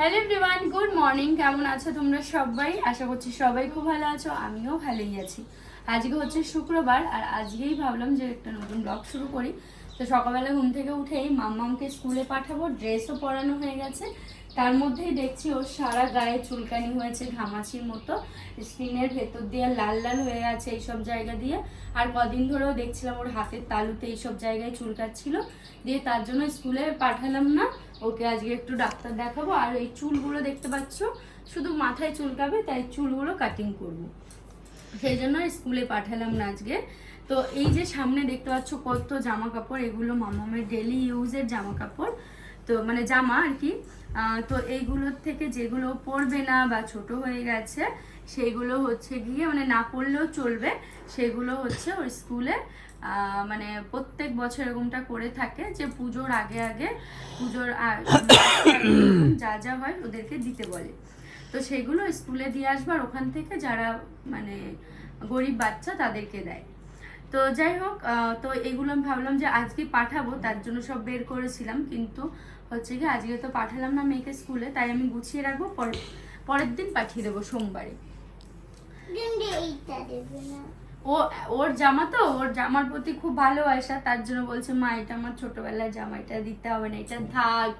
Hello everyone good morning কেমন আছো তোমরা সবাই? আশা করছি সবাই খুব ভালো আছো, আমিও ভালোই আছি। আজকে হচ্ছে শুক্রবার আর আজকেই ভাবলাম যে একটা নতুন ব্লগ শুরু করি। তো সকালবেলা ঘুম থেকে উঠেই মাম্মামকে স্কুলে পাঠাবো ড্রেসও পরানো হয়ে গেছে। তার মধ্যেই দেখছি ওর সারা গায়ে চুলকানি হয়েছে ঘামাচির মতো। স্কিনের ভেতর দিয়ে লাল লাল হয়ে গেছে এইসব জায়গা দিয়ে। আর কদিন ধরেও দেখছিলাম ওর হাতের তালুতে এইসব জায়গায় চুলকাচ্ছিল। দিয়ে তার জন্য স্কুলে পাঠালাম না। ওকে আজকে একটু ডাক্তার দেখাবো, আর এই চুলগুলো দেখতে পাচ্ছ, শুধু মাথায় চুলকাবে তাই চুলগুলো কাটিং করব। সেই জন্য স্কুলে পাঠালাম না আজকে। তো এই যে সামনে দেখতে পাচ্ছ কত জামা কাপড় এগুলো মামামের ডেলি ইউজের জামা কাপড় তো মানে জামা আর কি। তো এইগুলোর থেকে যেগুলো পরবে না বা ছোট হয়ে গেছে সেগুলো হচ্ছে গিয়ে মানে না পড়লেও চলবে, সেগুলো হচ্ছে ওই স্কুলে মানে প্রত্যেক বছর এরকমটা করে থাকে যে পুজোর আগে আগে পুজোর আ- যা যা হয় ওদেরকে দিতে বলে। তো সেগুলো স্কুলে দিয়ে আসবার ওখান থেকে যারা মানে গরিব বাচ্চা তাদেরকে দেয়। তো যাই হোক তো এগুলো আমি ভাবলাম যে আজকে পাঠাবো তার জন্য সব বের করেছিলাম কিন্তু হচ্ছে কি আজকে তো পাঠালাম না মেয়েকে স্কুলে তাই আমি গুছিয়ে রাখব পরে পরের দিন পাঠিয়ে দেবো সোমবারে। ও ওর জামা তো ওর জামার প্রতি খুব ভালোবাসা তার জন্য বলছে মা এটা আমার ছোটবেলার জামা এটা দিতে হবে না এটা থাক।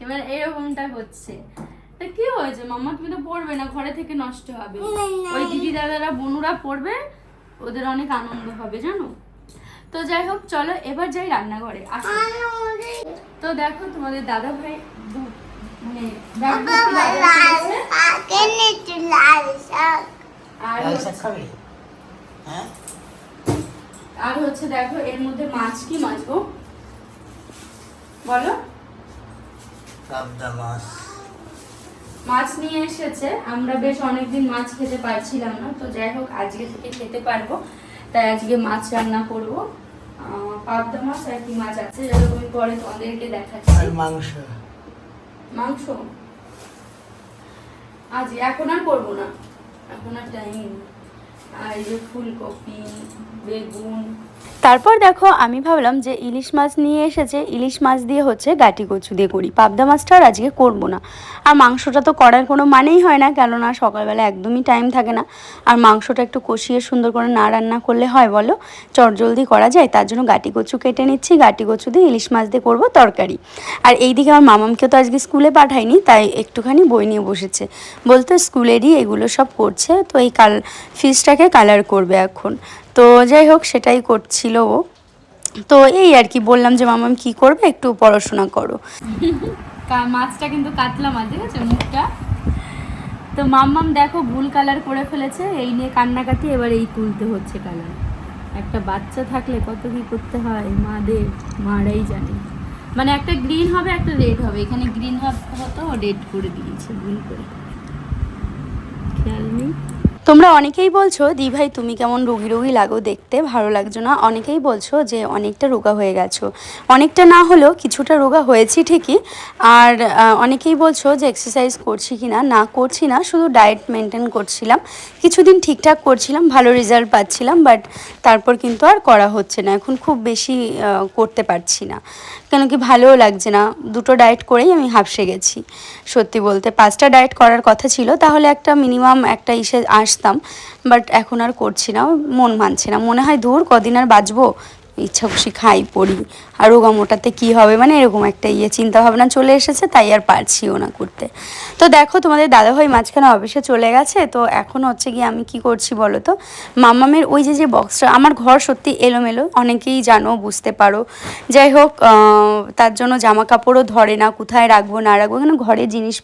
এবার এরকমটা হচ্ছে। তা কি হয়েছে মামা তুমি তো পড়বে না ঘরে থেকে নষ্ট হবে। ওই দিদি দাদারা বোনুরা পড়বে ওদের অনেক আনন্দ হবে জানো? তো যাই হোক চলো এবার যাই রান্নাঘরে। আসো। তো দেখো তোমাদের দাদা ভাই দু- মানে লাল শাক? আর লাল শাক খাবি? হ্যাঁ? আর হচ্ছে দেখো এর মধ্যে মাছ কি মাছ গো? বলো। পাবদা মাছ। মাছ নিয়ে এসেছে। আমরা বেশ অনেকদিন মাছ খেতে পারছিলাম না তো যাই হোক আজকে থেকে খেতে পারব। তাই আজকে মাছ রান্না করব। পাবদা মাছ আর কি মাছ আছে যেরকম আমি পরে তোমাদেরকে দেখাচ্ছি। আর মাংস? মাংস? আজ এখন আর করব না। এখন আর টাইম আর এই যে ফুলকপি বেগুন তারপর দেখো, আমি ভাবলাম যে ইলিশ মাছ নিয়ে এসেছে, ইলিশ মাছ দিয়ে হচ্ছে গাটি কচু দিয়ে করি। পাবদা মাছটা আর আজকে করব না। আর মাংসটা তো করার কোনো মানেই হয় না, কেননা সকালবেলা একদমই টাইম থাকে না। আর মাংসটা একটু কষিয়ে সুন্দর করে না রান্না করলে হয় বলো? চটজলদি করা যায়, তার জন্য গাটি কচু কেটে নিচ্ছি, গাটি কচু দিয়ে ইলিশ মাছ দিয়ে করব তরকারি। আর এইদিকে আমার মামামকে তো আজকে স্কুলে পাঠায়নি তাই একটুখানি বই নিয়ে বসেছে। বলতে স্কুলেরই এগুলো সব করছে, তো এই কাল ফিসটাকে কালার করবে এখন। তো যাই হোক, সেটাই করছিল ও। তো এই আর কি, বললাম যে, মামাম, কি করবে? একটু পড়াশোনা করো। মাছটা কিন্তু কাতলা মাছ আছে মুখটা? তো মাম্মাম দেখো, ভুল কালার করে ফেলেছে। এই নিয়ে কান্নাকাটি এবার এই তুলতে হচ্ছে কালার একটা বাচ্চা থাকলে কত কি করতে হয়? মাদের, মারাই জানে। মানে একটা গ্রিন হবে, একটা রেড হবে। এখানে গ্রিন হতো রেড করে দিয়েছে, ভুল করে। খেয়াল নেই? তোমরা অনেকেই বলছো দি ভাই, তুমি কেমন রোগী রোগী? লাগো দেখতে, ভালো লাগছো না। অনেকেই বলছো যে, অনেকটা রোগা হয়ে গেছো। অনেকটা না হলেও কিছুটা রোগা হয়েছি ঠিকই। আর অনেকেই বলছো যে, এক্সারসাইজ করছি কি না না করছি না, শুধু ডায়েট মেনটেন করছিলাম। কিছুদিন ঠিকঠাক করছিলাম, ভালো রেজাল্ট পাচ্ছিলাম, বাট তারপর কিন্তু আর করা হচ্ছে না। এখন খুব বেশি করতে পারছি না। কেন কি ভালোও লাগছে না। দুটো ডায়েট করেই আমি হাফসে গেছি। সত্যি বলতে, পাঁচটা ডায়েট করার কথা ছিল। তাহলে একটা মিনিমাম একটা ইসে আসতাম বাট এখন আর করছি না, মন মানছে না। মনে হয় ধুর কদিন আর বাঁচবো? ইচ্ছা খুশি খাই, পড়ি। আর রোগা মোটাতে কী হবে? মানে এরকম একটা ইয়ে চিন্তা ভাবনা চলে এসেছে, তাই আর পারছিও না করতে। তো দেখো, তোমাদের দাদাভাই মাঝখানে অফিসে চলে গেছে, তো এখন হচ্ছে গিয়ে আমি কি করছি বলো তো? মামামের ওই যে যে বক্সটা আমার ঘর সত্যি এলোমেলো, অনেকেই জানো, বুঝতে পারো। যাই হোক তার জন্য জামা কাপড়ও ধরে না, কোথায় রাখব, না রাখব কেন ঘরে জিনিস,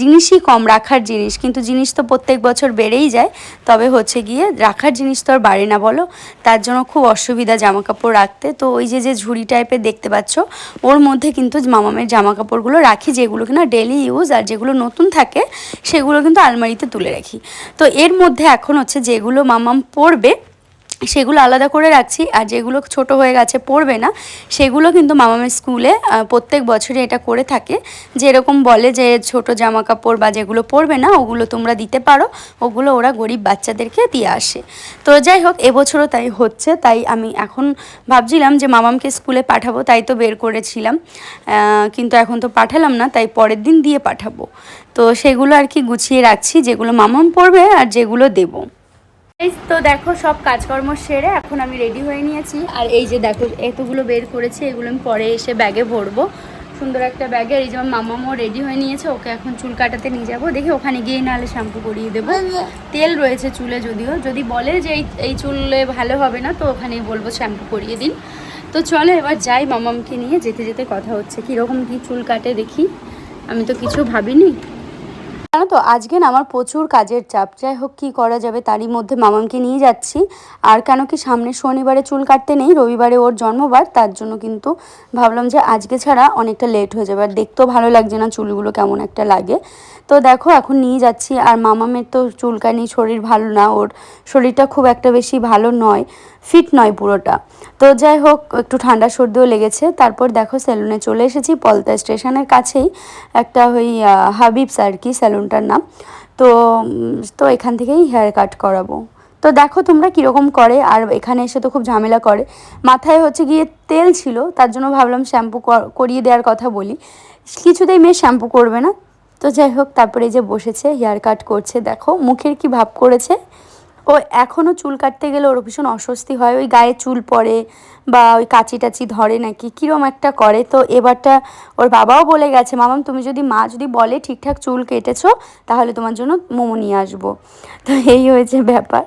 জিনিসই কম, রাখার জিনিস। কিন্তু জিনিস তো প্রত্যেক বছর বেড়েই যায়, তবে হচ্ছে গিয়ে রাখার জিনিস তো আর বাড়ে না বলো। তার জন্য খুব অসুবিধা জামা কাপড় রাখতে। তো ওই যে যে ঝুড়ি টাইপের দেখতে পাচ্ছ, ওর মধ্যে কিন্তু মামামের জামা কাপড়গুলো রাখি, যেগুলো কিনা ডেলি ইউজ আর যেগুলো নতুন থাকে, সেগুলো কিন্তু আলমারিতে তুলে রাখি। তো এর মধ্যে এখন হচ্ছে যেগুলো মামাম পরবে সেগুলো আলাদা করে রাখছি, আর যেগুলো ছোট হয়ে গেছে পড়বে না, সেগুলো কিন্তু মামামের স্কুলে প্রত্যেক বছরই এটা করে থাকে। যে এরকম বলে যে ছোট জামা কাপড় বা যেগুলো পরবে না, ওগুলো তোমরা দিতে পারো, ওগুলো ওরা গরিব বাচ্চাদেরকে দিয়ে আসে। তো যাই হোক, এবছরও তাই হচ্ছে, তাই আমি এখন ভাবছিলাম যে মামামকে স্কুলে পাঠাবো, তাই তো বের করেছিলাম। কিন্তু এখন তো পাঠালাম না, তাই পরের দিন দিয়ে পাঠাবো। তো সেগুলো আর কি গুছিয়ে রাখছি, যেগুলো মামাম পড়বে আর যেগুলো দেবো। তো দেখো, সব কাজকর্ম সেরে এখন আমি রেডি হয়ে নিয়েছি। আর এই যে দেখো, এতগুলো বের করেছি, এগুলো আমি পরে এসে ব্যাগে ভরবো। সুন্দর একটা ব্যাগে এই যে আমার মামামও রেডি হয়ে নিয়েছে, ওকে এখন চুল কাটাতে নিয়ে যাব। দেখি ওখানে গিয়ে নাহলে শ্যাম্পু করিয়ে দেবো। তেল রয়েছে চুলে যদিও, যদি বলে যে এই এই চুলে ভালো হবে না, তো ওখানেই বলব শ্যাম্পু করিয়ে দিন। তো চলো এবার যাই মামামকে নিয়ে, যেতে যেতে কথা হচ্ছে। কীরকম কী চুল কাটে দেখি। আমি তো কিছু ভাবিনি। জানো তো, আজকে না আমার প্রচুর কাজের চাপ। যাই হোক, কী করা যাবে তারই মধ্যে মামামকে নিয়ে যাচ্ছি। আর কেন কি সামনে শনিবারে চুল কাটতে নেই, রবিবারে ওর জন্মবার, তার জন্য কিন্তু ভাবলাম যে আজকে ছাড়া অনেকটা লেট হয়ে যাবে। আর দেখতেও ভালো লাগছে না চুলগুলো কেমন একটা লাগে। তো দেখো, এখন নিয়ে যাচ্ছি। আর মামামের তো চুলকানি শরীর ভালো না, ওর শরীরটা খুব একটা বেশি ভালো নয়। ফিট নয় পুরোটা। তো যাই হোক, একটু ঠান্ডা সর্দিও লেগেছে। তারপর দেখো সেলুনে চলে এসেছি, পলতা স্টেশনের কাছেই একটা ওই হাবিবস আর কি সেলুনটার নাম। তো তো এখান থেকেই হেয়ার কাট করাবো। তো দেখো তোমরা কীরকম করে, আর এখানে এসে তো খুব ঝামেলা করে। মাথায় হচ্ছে গিয়ে তেল ছিল, তার জন্য ভাবলাম শ্যাম্পু করিয়ে দেওয়ার কথা বলি। কিছুতেই মেয়ে শ্যাম্পু করবে না। তো যাই হোক, তারপরে এই যে বসেছে হেয়ার কাট করছে। দেখো, মুখের কি ভাব করেছে? ও এখনও চুল কাটতে গেলে ওর ভীষণ অস্বস্তি হয়। ওই গায়ে চুল পড়ে বা ওই কাচি টাচি ধরে নাকি, কীরম একটা করে। তো এবারটা ওর বাবাও বলে গেছে, মামাম, তুমি যদি মা যদি বলে ঠিকঠাক চুল কেটেছো, তাহলে তোমার জন্য মোমো নিয়ে আসব। তো এই হয়েছে ব্যাপার।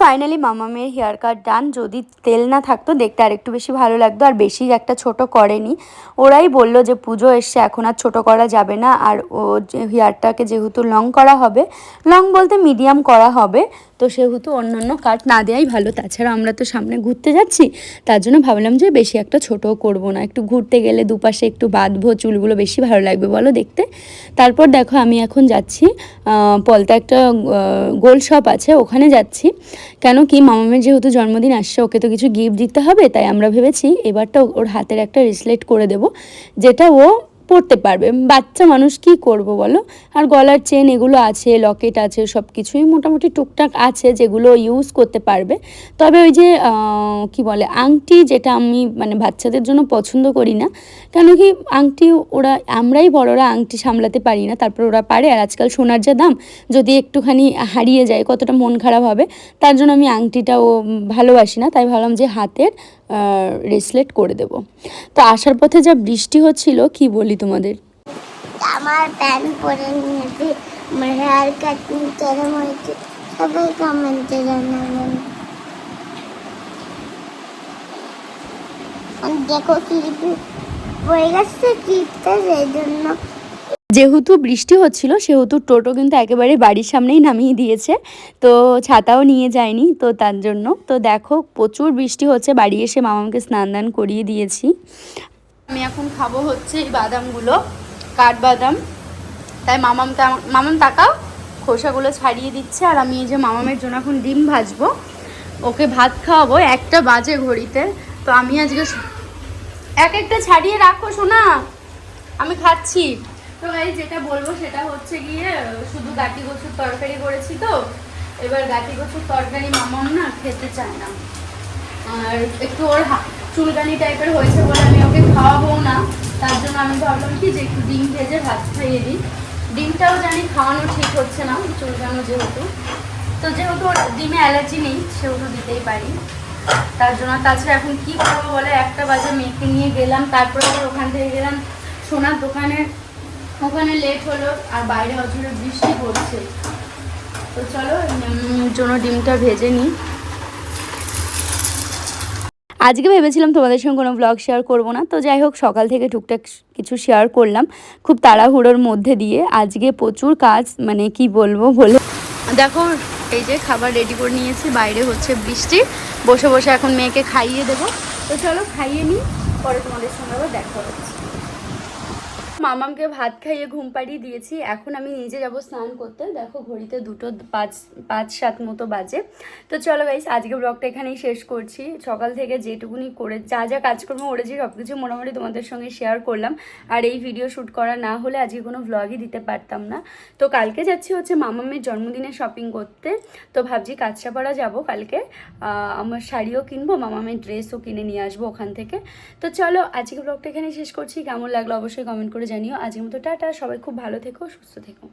ফাইনালি মামামের হেয়ার কাট ডান যদি তেল না থাকতো, দেখতে আর একটু বেশি ভালো লাগতো, আর বেশি একটা ছোট করেনি। ওরাই বলল যে, পুজো এসছে, এখন আর ছোট করা যাবে না। আর ও হেয়ারটাকে যেহেতু লং করা হবে লং বলতে মিডিয়াম করা হবে, তো সেহেতু অন্য অন্য কাট না দেওয়াই ভালো। তাছাড়া আমরা তো সামনে ঘুরতে যাচ্ছি, তার জন্য ভাবলাম যে, বেশি একটা ছোটও করব না। একটু ঘুরতে গেলে দুপাশে একটু বাঁধবো, চুলগুলো বেশি ভালো লাগবে বলো দেখতে। তারপর দেখো, আমি এখন যাচ্ছি পলতা একটা গোল শপ আছে, ওখানে যাচ্ছি। কেন কি মামামের যেহেতু জন্মদিন আসছে, ওকে তো কিছু গিফট দিতে হবে, তাই আমরা ভেবেছি এবারটা ওর হাতের একটা রিসলেট করে দেব, যেটা ও পড়তে পারবে। বাচ্চা মানুষ কি করব বলো? আর গলার চেন এগুলো আছে লকেট আছে সব কিছুই মোটামুটি টুকটাক আছে যেগুলো ইউজ করতে পারবে। তবে ওই যে কি বলে, আংটি যেটা আমি মানে বাচ্চাদের জন্য পছন্দ করি না, কেন কি আংটি ওরা, আমরাই বড়রা আংটি সামলাতে পারি না, তারপর ওরা পারে। আর আজকাল সোনার যা দাম, যদি একটুখানি হারিয়ে যায়, কতটা মন খারাপ হবে, তার জন্য আমি আংটিটাও ভালোবাসি না। তাই ভাবলাম যে হাতের রেসলেট করে দেব। তো আসার পথে যা বৃষ্টি হচ্ছিল, কি বলি তোমাদের? আমার প্যান্ট পরে নিয়েছি, আমার হেয়ার কাটিং কেরম হয়েছে, সবাই কমেন্টে জানাবেন। দেখো ক্লিপ হয়ে গেছে ক্লিপটা সেই জন্য যেহেতু বৃষ্টি হচ্ছিল, সেহেতু টোটো কিন্তু একেবারে বাড়ির সামনেই নামিয়ে দিয়েছে। তো ছাতাও নিয়ে যায়নি, তো তার জন্য। তো দেখো, প্রচুর বৃষ্টি হচ্ছে, বাড়ি এসে মামাকে স্নান দান করিয়ে দিয়েছি। আমি এখন খাব হচ্ছে এই বাদামগুলো, কাঠবাদাম। তাই মামাম মামাম তাকাও, খোসাগুলো ছাড়িয়ে দিচ্ছে, আর আমি এই যে মামামের জন্য এখন ডিম ভাজবো। ওকে ভাত খাওয়াবো একটা বাজে ঘড়িতে। তো আমি আজকে এক একটা ছাড়িয়ে রাখো শোনা আমি খাচ্ছি। তো ভাই, যেটা বলব সেটা হচ্ছে গিয়ে, শুধু গাটি কচুর তরকারি করেছি তো। এবার গাটি কচুর তরকারি মামাম না খেতে চায় না। আর একটু ওর চুলকানি টাইপের হয়েছে বলে আমি ওকে খাওয়াবো না। তার জন্য আমি ভাবলাম কি যে একটু ডিম ভেজে ভাত খাইয়ে দিই। ডিমটাও জানি খাওয়ানো ঠিক হচ্ছে না, চুলকানো যেহেতু। তো যেহেতু ওর ডিমে অ্যালার্জি নেই, সেহেতু দিতেই পারি। তার জন্য তাছাড়া এখন কি করব বলে একটা বাজে মেয়েকে নিয়ে গেলাম, তারপরে ওখান থেকে গেলাম সোনার দোকানে। ওখানে লেট হলো আর বাইরে অজরে বৃষ্টি পড়ছে। তো চলো জন্য ডিমটা ভেজে নিই। আজকে ভেবেছিলাম তোমাদের সঙ্গে কোনো ব্লগ শেয়ার করব না, তো যাই হোক, সকাল থেকে টুকটাক কিছু শেয়ার করলাম। খুব তাড়াহুড়োর মধ্যে দিয়ে আজকে প্রচুর কাজ মানে কি বলব বলো। দেখো, এই যে খাবার রেডি করে নিয়েছি, বাইরে হচ্ছে বৃষ্টি। বসে বসে এখন মেয়েকে খাইয়ে দেবো। তো চলো, খাইয়ে নিই, পরে তোমাদের সঙ্গে আবার দেখা হচ্ছে। মামামকে ভাত খাইয়ে ঘুম পাড়িয়ে দিয়েছি। এখন আমি নিজে যাব স্নান করতে। দেখো ঘড়িতে দুটো পাঁচ পাঁচ, সাত মতো বাজে। তো চলো গাইস আজকে ব্লগটা এখানেই শেষ করছি। সকাল থেকে যেটুকুনি করে, যা যা কাজকর্ম করেছি সব কিছু মোটামুটি তোমাদের সঙ্গে শেয়ার করলাম। আর এই ভিডিও শ্যুট করা না হলে আজকে কোনো ভ্লগই দিতে পারতাম না। তো কালকে যাচ্ছি হচ্ছে মামামের জন্মদিনে শপিং করতে। তো ভাবছি কাঁচরাপাড়া যাব কালকে। আমার শাড়িও কিনবো, মামামের ড্রেসও কিনে নিয়ে আসব ওখান থেকে। তো চলো আজকে ব্লগটা এখানে শেষ করছি। কেমন লাগল অবশ্যই কমেন্ট করে জানিও। আজকের মতো টাটা সবাই খুব ভালো থেকো সুস্থ থেকো।